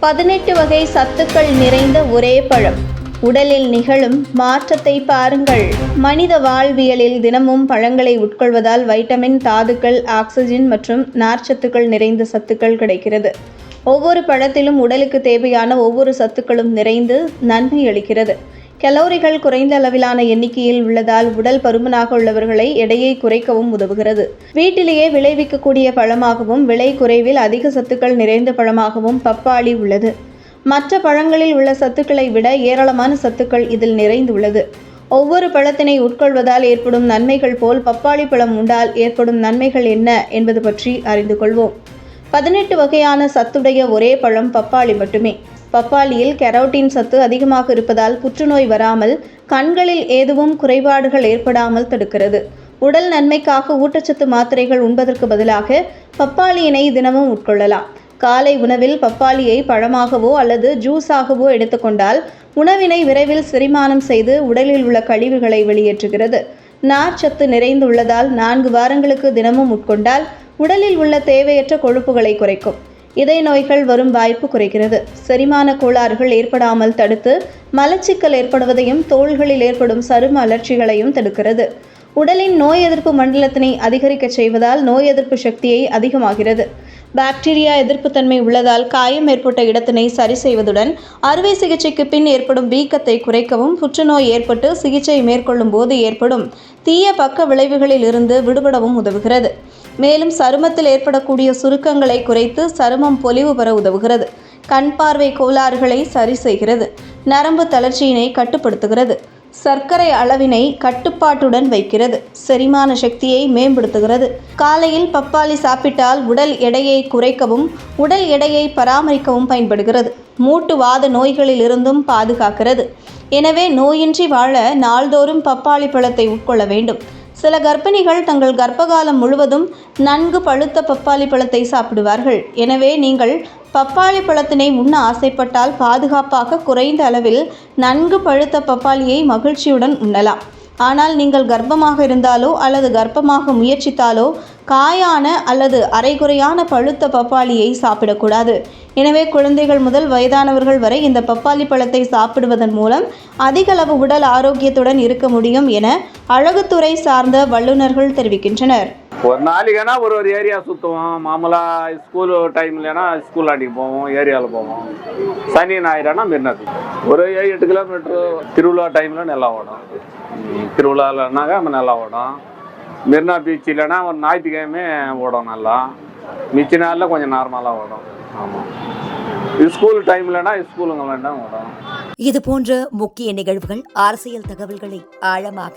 பதினெட்டு வகை சத்துக்கள் நிறைந்த ஒரே பழம். உடலில் நிகழும் மாற்றத்தை பாருங்கள். மனித வாழ்வியலில் தினமும் பழங்களை உட்கொள்வதால் வைட்டமின் தாதுக்கள் ஆக்சிஜன் மற்றும் நார்ச்சத்துக்கள் நிறைந்த சத்துக்கள் கிடைக்கிறது. ஒவ்வொரு பழத்திலும் உடலுக்கு தேவையான ஒவ்வொரு சத்துக்களும் நிறைந்து நன்மை அளிக்கிறது. கலோரிகள் குறைந்த அளவிலான எண்ணிக்கையில் உள்ளதால் உடல் பருமனாக உள்ளவர்களை எடையை குறைக்கவும் உதவுகிறது. வீட்டிலேயே விளைவிக்கக்கூடிய பழமாகவும் விலை குறைவில் அதிக சத்துக்கள் நிறைந்த பழமாகவும் பப்பாளி உள்ளது. மற்ற பழங்களில் உள்ள சத்துக்களை விட ஏராளமான சத்துக்கள் இதில் நிறைந்துள்ளது. ஒவ்வொரு பழத்தினை உட்கொள்வதால் ஏற்படும் நன்மைகள் போல் பப்பாளி பழம் உண்டால் ஏற்படும் நன்மைகள் என்ன என்பது பற்றி அறிந்து கொள்வோம். பதினெட்டு வகையான சத்துடைய ஒரே பழம் பப்பாளி மட்டுமே. பப்பாளியில் கெரோட்டின் சத்து அதிகமாக இருப்பதால் புற்றுநோய் வராமல் கண்களில் ஏதுவும் குறைபாடுகள் ஏற்படாமல் தடுக்கிறது. உடல் நன்மைக்காக ஊட்டச்சத்து மாத்திரைகள் உண்பதற்கு பதிலாக பப்பாளியினை தினமும் உட்கொள்ளலாம். காலை உணவில் பப்பாளியை பழமாகவோ அல்லது ஜூஸாகவோ எடுத்துக்கொண்டால் உணவினை விரைவில் செரிமானம் செய்து உடலில் உள்ள கழிவுகளை வெளியேற்றுகிறது. நார்ச்சத்து நிறைந்துள்ளதால் நான்கு வாரங்களுக்கு தினமும் உட்கொண்டால் உடலில் உள்ள தேவையற்ற கொழுப்புகளை குறைக்கும். இதய நோய்கள் வரும் வாய்ப்பு குறைகிறது. செரிமான கோளாறுகள் ஏற்படாமல் தடுத்து மலச்சிக்கல் ஏற்படுவதையும் தோள்களில் ஏற்படும் சரும அலர்ச்சிகளையும் தடுக்கிறது. உடலின் நோய் எதிர்ப்பு மண்டலத்தினை அதிகரிக்க செய்வதால் நோய் எதிர்ப்பு சக்தியை அதிகமாகிறது. பாக்டீரியா எதிர்ப்புத்தன்மை உள்ளதால் காயம் ஏற்பட்ட இடத்தினை சரி செய்வதுடன் அறுவை சிகிச்சைக்கு பின் ஏற்படும் வீக்கத்தை குறைக்கவும் புற்றுநோய் ஏற்பட்டு சிகிச்சை மேற்கொள்ளும் போது ஏற்படும் தீய பக்க விளைவுகளில் இருந்து விடுபடவும் உதவுகிறது. மேலும் சருமத்தில் ஏற்படக்கூடிய சுருக்கங்களை குறைத்து சருமம் பொலிவு பெற உதவுகிறது. கண் பார்வை கோளாறுகளை சரி செய்கிறது. நரம்பு தளர்ச்சியினை கட்டுப்படுத்துகிறது. சர்க்கரை அளவினை கட்டுப்பாட்டுடன் வைக்கிறது. செரிமான சக்தியை மேம்படுத்துகிறது. காலையில் பப்பாளி சாப்பிட்டால் உடல் எடையை குறைக்கவும் உடல் எடையை பராமரிக்கவும் பயன்படுகிறது. மூட்டு வாத நோய்களில் இருந்தும் பாதுகாக்கிறது. எனவே நோயின்றி வாழ நாள்தோறும் பப்பாளி பழத்தை உட்கொள்ள வேண்டும். சில கர்ப்பிணிகள் தங்கள் கர்ப்பகாலம் முழுவதும் நன்கு பழுத்த பப்பாளி பழத்தை சாப்பிடுவார்கள். எனவே நீங்கள் பப்பாளி பழத்தினை உண்ண ஆசைப்பட்டால் பாதுகாப்பாக குறைந்த அளவில் நன்கு பழுத்த பப்பாளியை மகிழ்ச்சியுடன் உண்ணலாம். ஆனால் நீங்கள் கர்ப்பமாக இருந்தாலோ அல்லது கர்ப்பமாக முயற்சித்தாலோ காயான அல்லது அரைகுறையான பழுத்த பப்பாளியை சாப்பிடக்கூடாது. எனவே குழந்தைகள் முதல் வயதானவர்கள் வரை இந்த பப்பாளி பழத்தை சாப்பிடுவதன் மூலம் அதிகளவு உடல் ஆரோக்கியத்துடன் இருக்க முடியும் என அழகுத்துறை சார்ந்த வல்லுநர்கள் தெரிவிக்கின்றனர். ஒரு நாளைக்குனா ஒரு ஒரு ஏரியா சுற்றுவோம் மாமூலாக ஸ்கூல் டைம்லனா ஸ்கூல் ஆண்டிக்கு போவோம் ஏரியாவில் போவோம். சனி ஞாயிறானா மின்னது ஒரு ஏழு எட்டு கிலோமீட்ரு திருவிழா டைமில் நல்லா ஓடும். திருவிழாவில்னாக்கா நம்ம நல்லா ஓடும். மெரினா பீச் இல்லைன்னா ஒரு ஞாயிற்றுக்கிழமை ஓடும் நல்லா. மிச்ச நாளில் கொஞ்சம் நார்மலாக ஓடும். ஆமாம் ஸ்கூல் டைம்லனா ஸ்கூலுங்க வேண்டாம் ஓடும். இது போன்ற முக்கிய நிகழ்வுகள் அரசியல் தகவல்களை ஆழமாக